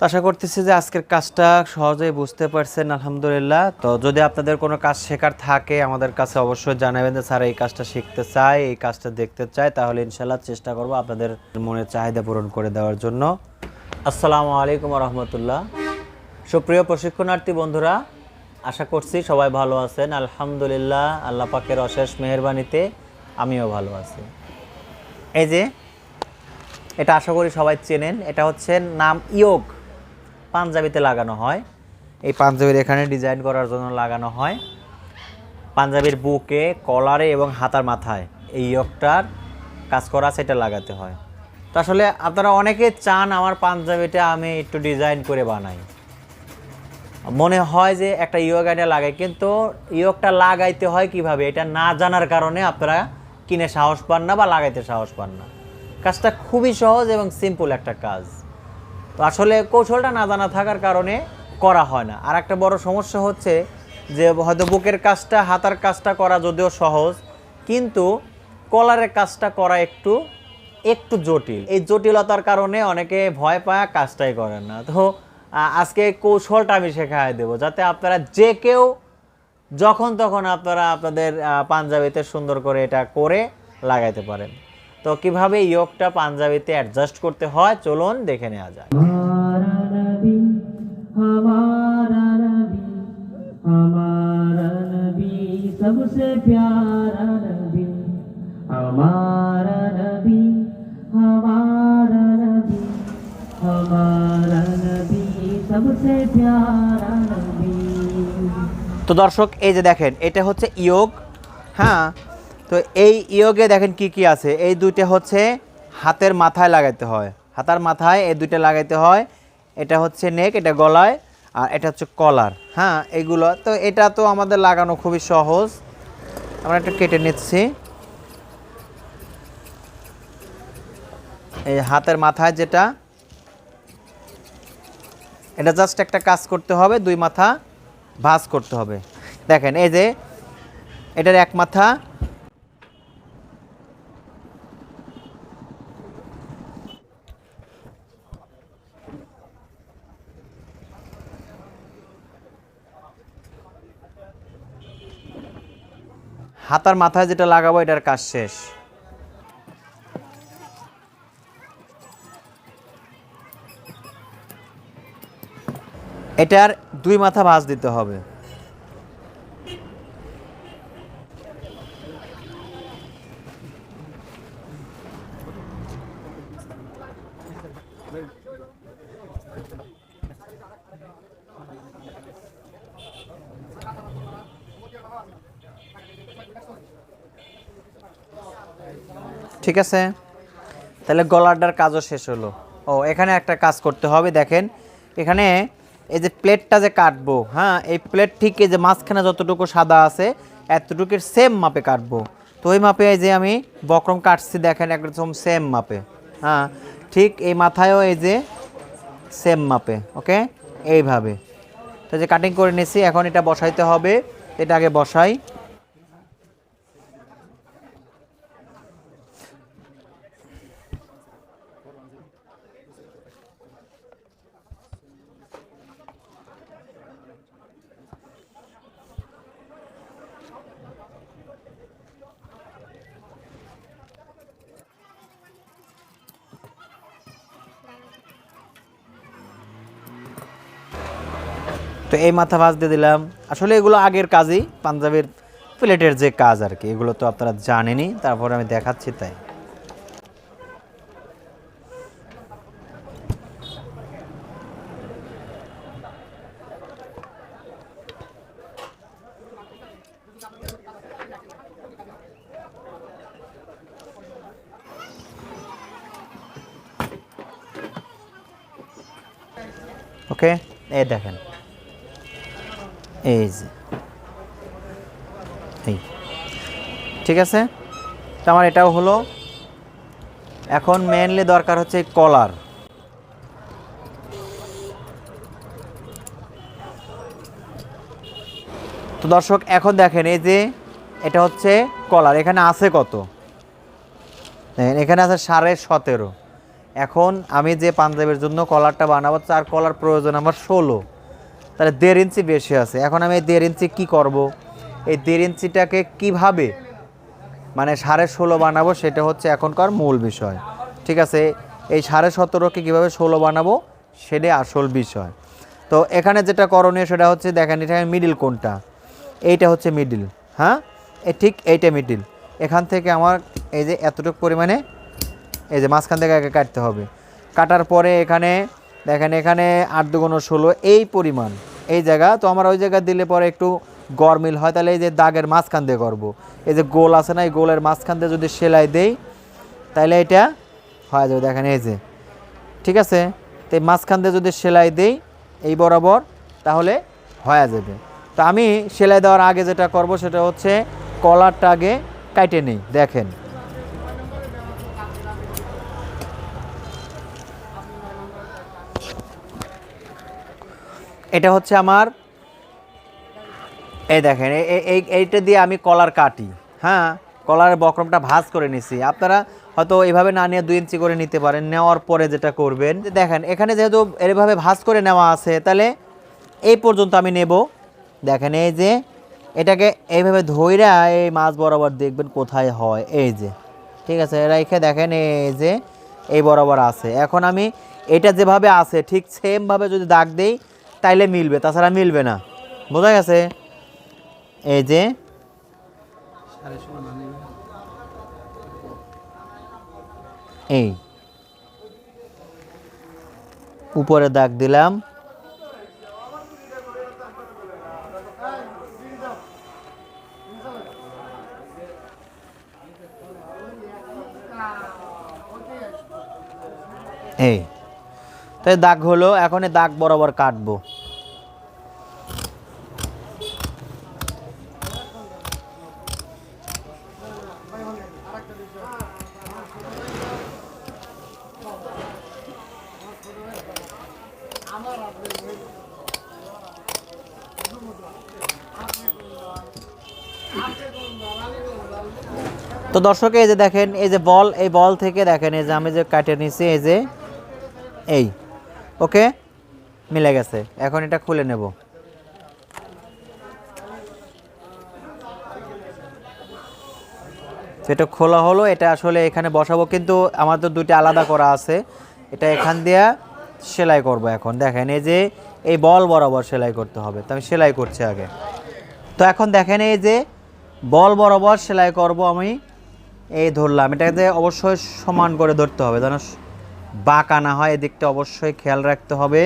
তো আশা করতেছি যে আজকের কাজটা সহজেই বুঝতে পারছেন, আলহামদুলিল্লাহ। তো যদি আপনাদের কোনো কাজ শেখার থাকে, আমাদের কাছে অবশ্যই জানাবেন যে স্যার এই কাজটা শিখতে চাই এই কাজটা দেখতে চাই তাহলে ইনশাল্লাহ চেষ্টা করব আপনাদের মনের চাহিদা পূরণ করে দেওয়ার জন্য। আসসালামু আলাইকুম রহমতুল্লাহ সুপ্রিয় প্রশিক্ষণার্থী বন্ধুরা, আশা করছি সবাই ভালো আছেন। আলহামদুলিল্লাহ, আল্লাহ পাকের অশেষ মেহরবানিতে আমিও ভালো আছি। এই যে, এটা আশা করি সবাই চেনেন, এটা হচ্ছে নাম ইয়োগ। পাঞ্জাবিতে লাগানো হয়। এই পাঞ্জাবির এখানে ডিজাইন করার জন্য লাগানো হয়। পাঞ্জাবির বুকে, কলারে এবং হাতার মাথায় এই ইয়োগটার কাজ করা সেটা লাগাতে হয়। তো আসলে আপনারা অনেকে চান আমার পাঞ্জাবিটা আমি একটু ডিজাইন করে বানাই। মনে হয় যে একটা ইয়োগ এটা লাগাই, কিন্তু ইয়োগটা লাগাইতে হয় কীভাবে, এটা না জানার কারণে আপনারা কিনে সাহস পান না বা লাগাইতে সাহস পান না। কাজটা খুবই সহজ এবং সিম্পল একটা কাজ। তো আসলে কৌশলটা না জানা থাকার কারণে করা হয় না। আর একটা বড় সমস্যা হচ্ছে যে হয়তো বুকের কাজটা, হাতার কাজটা করা যদিও সহজ, কিন্তু কলারের কাজটা করা একটু একটু জটিল। এই জটিলতার কারণে অনেকে ভয় পায়, কাজটাই করেন না। তো আজকে কৌশলটা আমি শেখায় দেবো, যাতে আপনারা যে কেউ যখন তখন আপনারা আপনাদের পাঞ্জাবিতে সুন্দর করে এটা করে লাগাইতে পারেন। তো কীভাবে ইয়োগটা পাঞ্জাবিতে অ্যাডজাস্ট করতে হয়, চলুন দেখে নেওয়া যায় सबसे प्यारा नबी हमारा नबी हमारा नबी हमारा नबी सबसे प्यारा नबी তো দর্শক এই যে দেখেন এটা হচ্ছে ইয়োগ হ্যাঁ তো এই ইয়োগে দেখেন কি কি আছে এই দুইটা হচ্ছে হাতের মাথায় লাগাইতে হয় হাতার মাথায় এই দুইটা লাগাইতে হয় এটা হচ্ছে নেক এটা গলায় আর এটা হচ্ছে কলার। হ্যাঁ এগুলো। তো এটা তো আমাদের লাগানো খুবই সহজ। আমরা একটা কেটে নিচ্ছি। এই হাতের মাথায় যেটা, এটা জাস্ট একটা কাজ করতে হবে, দুই মাথা ভাঁজ করতে হবে। দেখেন, এই যে এটার এক মাথা হাতার মাথায় যেটা লাগাবো এটার কাজ শেষ। এটার দুই মাথা ভাঁজ দিতে হবে। ঠিক আছে? তাহলে গলাটার কাজও শেষ হলো। ও, এখানে একটা কাজ করতে হবে, দেখেন। এখানে এই যে প্লেটটা যে কাটবো হ্যাঁ এই প্লেট ঠিক এই যে মাঝখানে যতটুকু সাদা আছে, এতটুকুর সেম মাপে কাটবো। তো ওই মাপে এই যে আমি বক্রম কাটছি, দেখেন, একদম সেম মাপে। হ্যাঁ ঠিক এই মাথায়ও এই যে সেম মাপে, ওকে? এইভাবে। তো যে কাটিং করে নিছি এখন এটা বসাইতে হবে। এটা আগে বসাই। এই মাথা ভাঁজ দিয়ে দিলাম। আসলে এগুলো আগের কাজই, পাঞ্জাবের প্লেটের যে কাজ আর কি, এগুলো তো আপনারা জানেনই, তারপর আমি দেখাচ্ছি তাই। ওকে এই দেখেন। এই যে। এই। ঠিক আছে? তো আমার এটাও হলো। এখন মেনলি দরকার হচ্ছে কলার তো দর্শক, এখন দেখেন এই যে এটা হচ্ছে কলার এখানে আছে কত? এখানে আছে সাড়ে সতেরো। এখন আমি যে পাঞ্জাবের জন্য কলারটা বানাবো চার কলার প্রয়োজন আমার ষোলো। তাহলে দেড় ইঞ্চি বেশি আছে। এখন আমি এই দেড় ইঞ্চি কী করব? এই দেড় ইঞ্চিটাকে কীভাবে মানে সাড়ে ষোলো বানাবো সেটা হচ্ছে এখনকার মূল বিষয়। ঠিক আছে? এই সাড়ে সতেরোকে কীভাবে ষোলো বানাবো সেটাই আসল বিষয়। তো এখানে যেটা করণীয় সেটা হচ্ছে দেখেন, এটা মিডিল কোনটা এইটা হচ্ছে মিডিল হ্যাঁ? এ ঠিক এইটা মিডিল এখান থেকে আমার এই যে এতটুকু পরিমাণে এই যে মাঝখান থেকে আগে কাটতে হবে। কাটার পরে এখানে দেখেন, এখানে আট দুগুণ ষোলো, এই পরিমাণ। এই জায়গা, তো আমার ওই জায়গা দিলে পরে একটু গরমিল হয়, তাহলে এই যে দাগের মাঝখান দিয়ে করব। এই যে গোল আছে না, এই গোলের মাঝখান দিয়ে যদি সেলাই দেই, তাহলে এটা হয়ে যাবে। দেখেন, এই যে, ঠিক আছে? তো এই মাঝখান দিয়ে যদি সেলাই দেই, এই বরাবর, তাহলে হয়ে যাবে। তো আমি সেলাই দেওয়ার আগে যেটা করব, সেটা হচ্ছে কলারটা আগে কাটে নেই। দেখেন এটা হচ্ছে আমার, এই দেখেন এই এইটা দিয়ে আমি কলার কাটি। হ্যাঁ কলার বক্রমটা ভাঁজ করে নিছি। আপনারা হয়তো এইভাবে না নিয়ে দুই ইঞ্চি করে নিতে পারেন। নেওয়ার পরে যেটা করবেন, দেখেন, এখানে যেহেতু এভাবে ভাঁজ করে নেওয়া আছে, তাহলে এই পর্যন্ত আমি নেব। দেখেন, এই যে এটাকে এইভাবে ধইরা এই মাছ বরাবর দেখবেন কোথায় হয়। এই যে, ঠিক আছে, রেখে দেখেন, এই যে, এই বরাবর আছে। এখন আমি এটা যেভাবে আছে, ঠিক সেমভাবে যদি দাগ দেই তাইলে মিলবে তাছাড়া মিলবে না। বোঝা গেছে? এই যে এই উপরে দাগ দিলাম। এই তাই দাগ হলো এখন দাগ বরাবর কাটবো। তো দর্শক, এই যে দেখেন, এই যে বল, এই বল থেকে দেখেন, এই যে আমি যে কাটে নিছি, এই যে এই। ওকে? মিলে গেছে। এখন এটা খুলে নেব। এটা খোলা হলো, এটা আসলে এখানে বসাবো, কিন্তু আমার তো দুইটা আলাদা করা আছে। এটা এখান দিয়া সেলাই করব এখন। দেখেন, এই যে এই বল বরাবর সেলাই করতে হবে। তো আমি সেলাই করছি আগে। তো এখন দেখেন, এই যে বল বরাবর সেলাই করব আমি। এই ধরলাম। এটাকে অবশ্যই সমান করে ধরতে হবে যেন বাঁকা না হয়, এদিকটা অবশ্যই খেয়াল রাখতে হবে।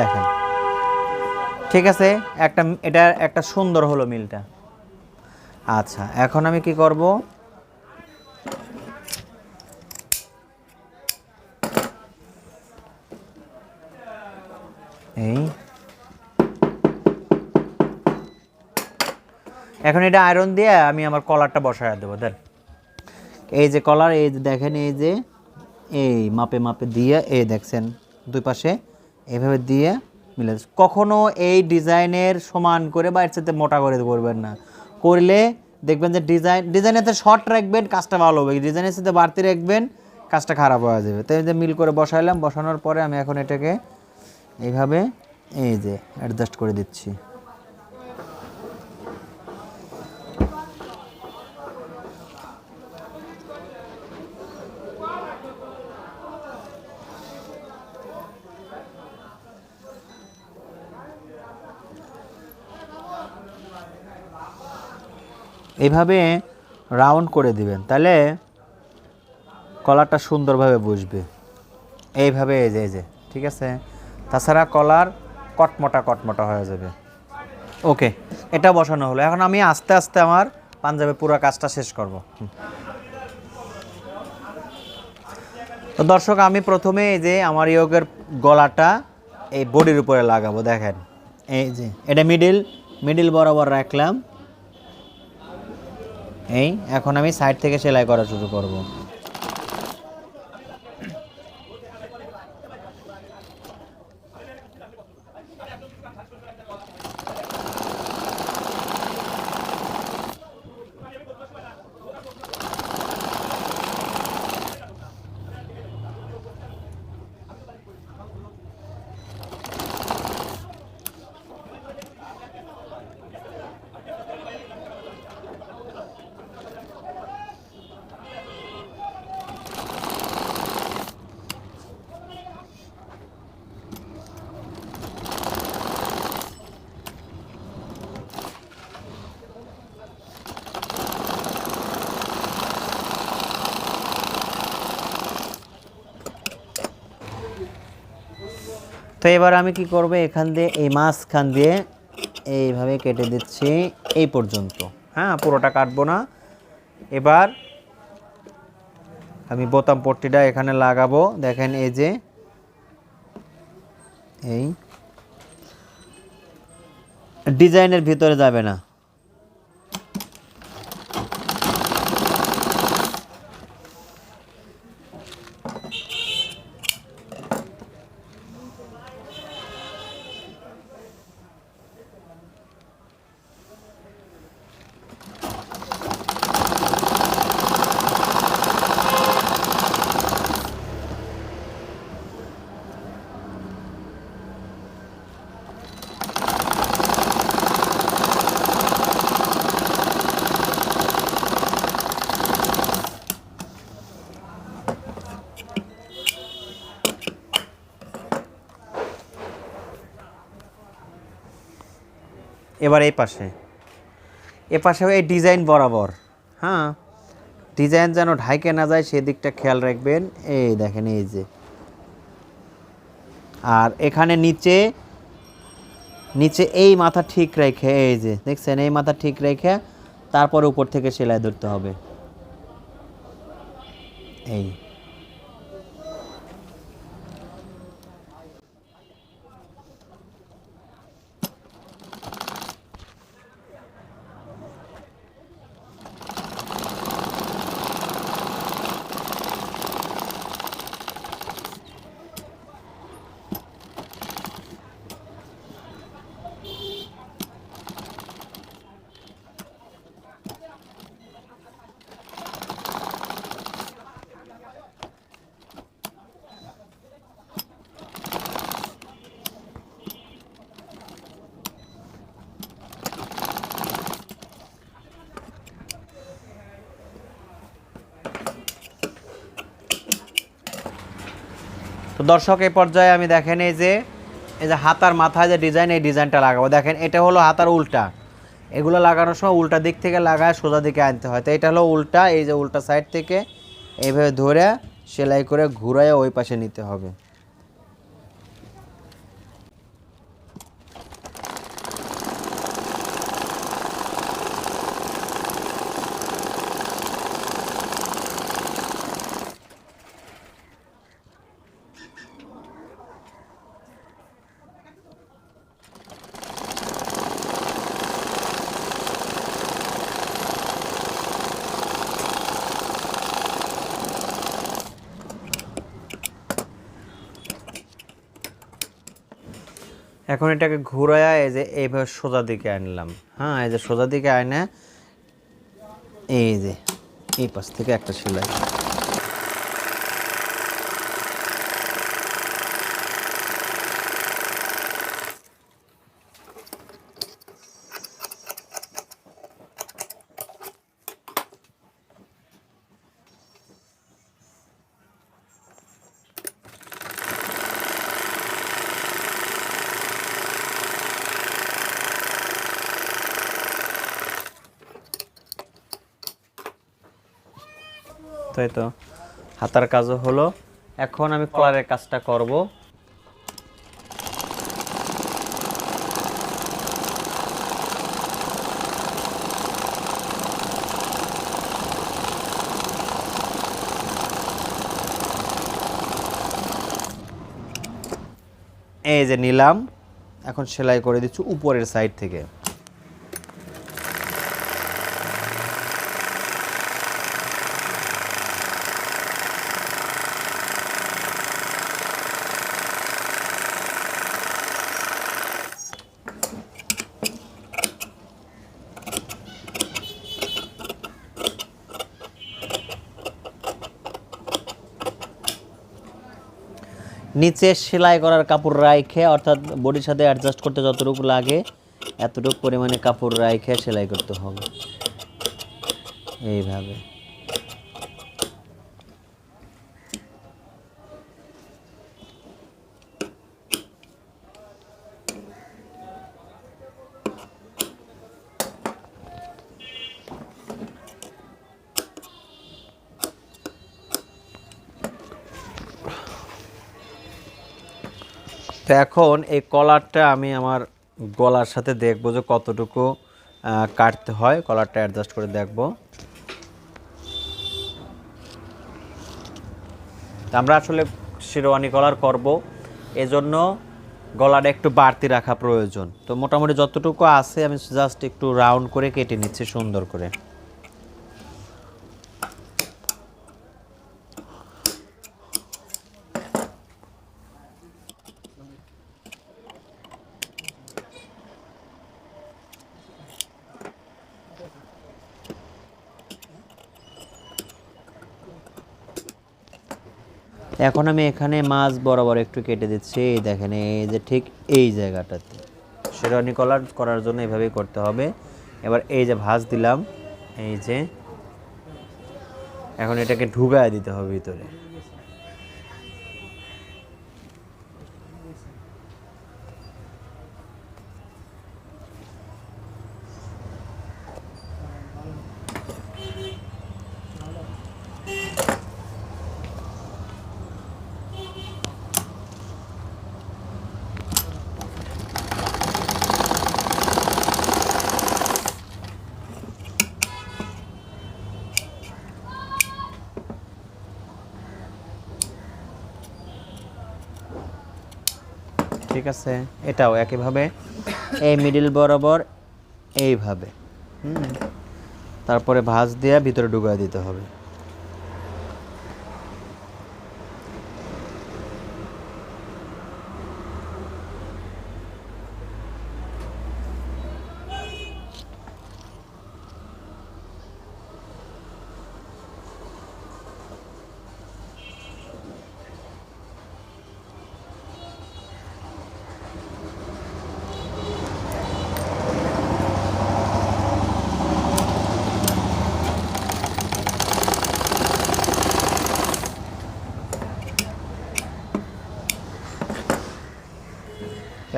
দেখেন। ঠিক আছে, একটা এটা একটা সুন্দর হলো মিলটা। আচ্ছা এখন আমি কি করব? এই এখন এটা আয়রন দিয়ে আমি আমার কলারটা বসায় দেবো, দেন। এই যে কলার এই যে দেখেন, এই যে, এই মাপে মাপে দিয়ে, এই দেখছেন, দুই পাশে এইভাবে দিয়ে মিলে কখনো এই ডিজাইনের সমান করে বা এর সাথে মোটা করে করবেন না। করলে দেখবেন যে ডিজাইন ডিজাইনের সাথে শর্ট রাখবেন, কাজটা ভালো হবে। ডিজাইনের সাথে বাড়তি রাখবেন, কাজটা খারাপ হয়ে যাবে। তাই যে মিল করে বসাইলাম, বসানোর পরে আমি এখন এটাকে এইভাবে, এই যে অ্যাডজাস্ট করে দিচ্ছি। এইভাবে রাউন্ড করে দিবেন। তাহলে কলারটা সুন্দরভাবে বসবে। এইভাবে এই যে এই যে, ঠিক আছে? তাছাড়া কলার কটমটা কটমটা হয়ে যাবে। ওকে এটা বসানো হলো। এখন আমি আস্তে আস্তে আমার পাঞ্জাবে পুরো কাজটা শেষ করব। তো দর্শক, আমি প্রথমে এই যে আমার ইয়োগের গলাটা এই বডির উপরে লাগাবো, দেখেন। এই যে, এটা মিডিল মিডিল বরাবর রাখলাম। এই এখন আমি সাইড থেকে সেলাই করা শুরু করব। তো এবার আমি কি করব? এখান দিয়ে, এই মাঝখান দিয়ে এইভাবে কেটে দিচ্ছি এই পর্যন্ত। হ্যাঁ পুরোটা কাটবো না। এবার আমি বোতাম পট্টিটা এখানে লাগাবো। দেখেন এই যে, এই। ডিজাইনের ভিতরে যাবে না। এবার এই পাশে। এ পাশেও এই ডিজাইন বরাবর। হ্যাঁ ডিজাইন যেন ঢাইকে না যায়, সেদিকটা খেয়াল রাখবেন। এই দেখেন, এই যে। আর এখানে নিচে নিচে এই মাথা ঠিক রেখে, এই যে, দেখছেন, এই মাথা ঠিক রেখে তারপর উপর থেকে সেলাই ধরতে হবে। এই। তো দর্শক, এই পর্যায়ে আমি দেখেন এই যে এই যে হাতার মাথায় যে ডিজাইন এই ডিজাইনটা লাগাবো। দেখেন, এটা হলো হাতার উল্টা। এগুলো লাগানোর সময় উল্টা দিক থেকে লাগায় সোজা দিকে আনতে হয়। তো এটা হলো উল্টা, এই যে উল্টা সাইড থেকে এইভাবে ধরে সেলাই করে ঘুরায় ওই পাশে নিতে হবে। এখন এটাকে ঘুরায় এই যে এইভাবে সোজা দিকে আনলাম। হ্যাঁ এই যে সোজা দিকে আনে এই যে এই পাশ থেকে একটা সেলাই। তাই তো? হাতার কাজও হলো। এখন আমি কলারের কাজটা করব। এই যে নিলাম, এখন সেলাই করে দিচ্ছি উপরের সাইড থেকে। নিচে সেলাই করার কাপড় রাইখে, অর্থাৎ বডির সাথে অ্যাডজাস্ট করতে যতটুকু লাগে, এতটুকু পরিমাণে কাপড় রাইখে সেলাই করতে হবে। এইভাবে। তো এখন এই কলারটা আমি আমার গলার সাথে দেখব যে কতটুকু কাটতে হয়। কলারটা অ্যাডজাস্ট করে দেখব। আমরা আসলে শেরওয়ানি কলার করব। এজন্য গলাটা একটু বাড়তি রাখা প্রয়োজন। তো মোটামুটি যতটুকু আছে, আমি জাস্ট একটু রাউন্ড করে কেটে নিচ্ছি, সুন্দর করে। এখন আমি এখানে মাছ বরাবর একটু কেটে দিচ্ছি। এই দেখেন, এই যে ঠিক এই জায়গাটাতে। শেরওয়ানি কলার করার জন্য এভাবেই করতে হবে। এবার এই যে ভাজ দিলাম, এই যে এখন এটাকে ঢুকায় দিতে হবে ভিতরে। ঠিক আছে? এটাও একইভাবে এই মিডিল বরাবর এইভাবে। হুম? তারপরে ভাঁজ দিয়ে ভিতরে ডুবাই দিতে হবে।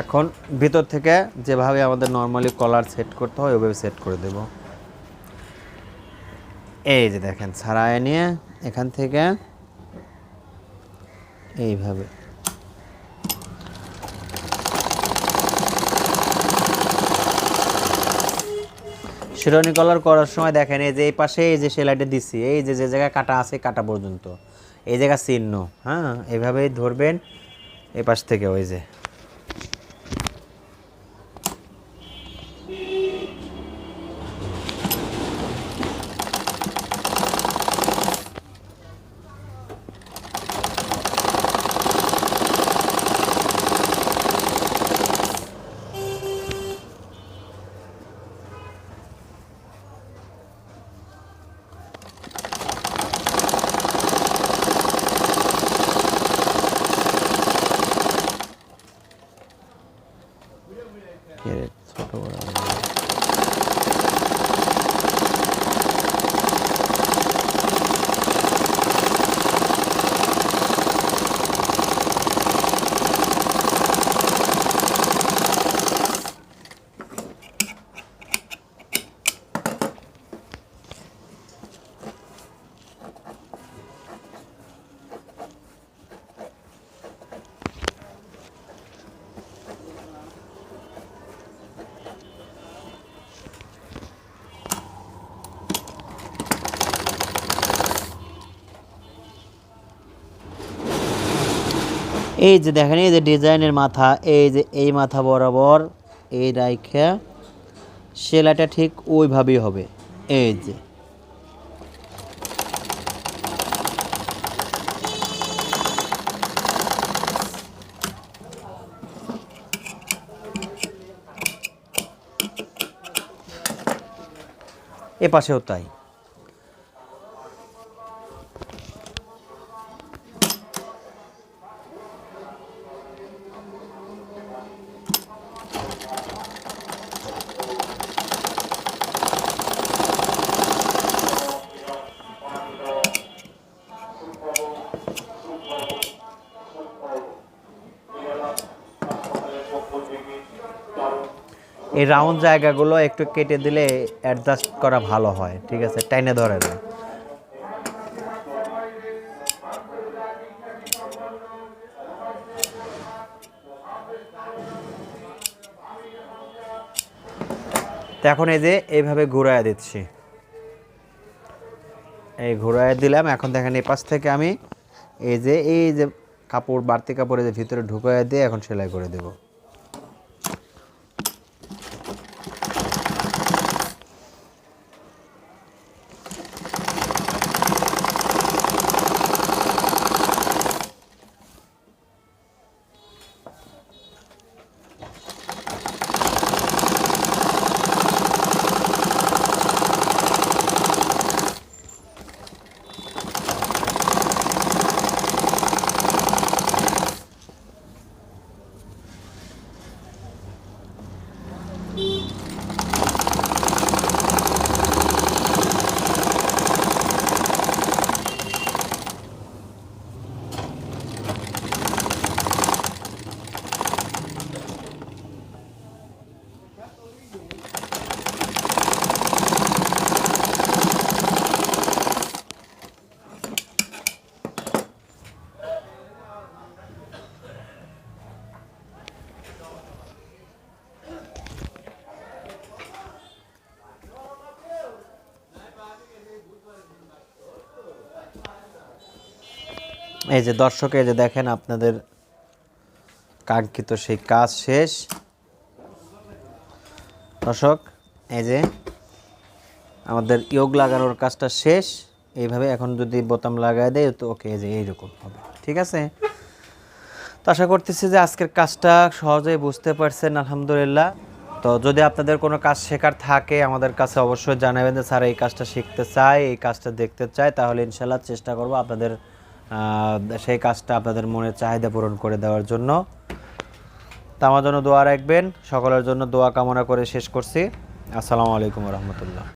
এখন ভিতর থেকে যেভাবে আমাদের নর্মালি কলার সেট করতে হয়, ওইভাবে সেট করে দেব। এই যে দেখেন, ছাড়ায় নিয়ে এখান থেকে এইভাবে। শিরোনি কলার করার সময় দেখেন, এই যে এই পাশে এই যে সেলাইটা দিচ্ছি এই যে যে জায়গায় কাটা আছে কাটা পর্যন্ত। এই জায়গা চিহ্ন হ্যাঁ? এইভাবেই ধরবেন, এই পাশ থেকে ওই যে কে রে, ছোট বড় এই যে দেখেন, এই যে ডিজাইনের মাথা, এই যে এই মাথা বরাবর, এই রাইখা, সেলাইটা ঠিক ওইভাবেই হবে। এই যে। এ পাশেও তাই। এই রাউন্ড জায়গাগুলো একটু কেটে দিলে অ্যাডজাস্ট করা ভালো হয়, ঠিক আছে? টাইনে ধরে না এখন এই যে এইভাবে ঘুরাইয়া দিচ্ছি। এই ঘুরাইয়া দিলাম, এখন দেখেন এই পাশ থেকে আমি এই যে এই যে কাপড়, বাড়তি কাপড়ে যে ভিতরে ঢুকাইয়া দিয়ে এখন সেলাই করে দেবো। এই যে দর্শক, এই যে দেখেন আপনাদের কাঙ্ক্ষিত সেই কাজ শেষ। দর্শক, এই যে আমাদের ইয়োগ লাগানোর কাজটা শেষ। এইভাবে এখন যদি বোতাম লাগায় দেয়, তো ওকে, এই যে এইরকম হবে। ঠিক আছে? তো আশা করতেছি যে আজকের কাজটা সহজেই বুঝতে পারছেন, আলহামদুলিল্লাহ। তো যদি আপনাদের কোনো কাজ শেখার থাকে, আমাদের কাছে অবশ্যই জানাবেন যে, স্যার, এই কাজটা শিখতে চাই, এই কাজটা দেখতে চাই। তাহলে ইনশাল্লাহ চেষ্টা করব আপনাদের সেই কাজটা আপনাদের মনের চাহিদা পূরণ করে দেওয়ার জন্য। তা জন্য দোয়া রাখবেন। সকলের জন্য দোয়া কামনা করে শেষ করছি। আসসালামু আলাইকুম রহমতুল্লাহ।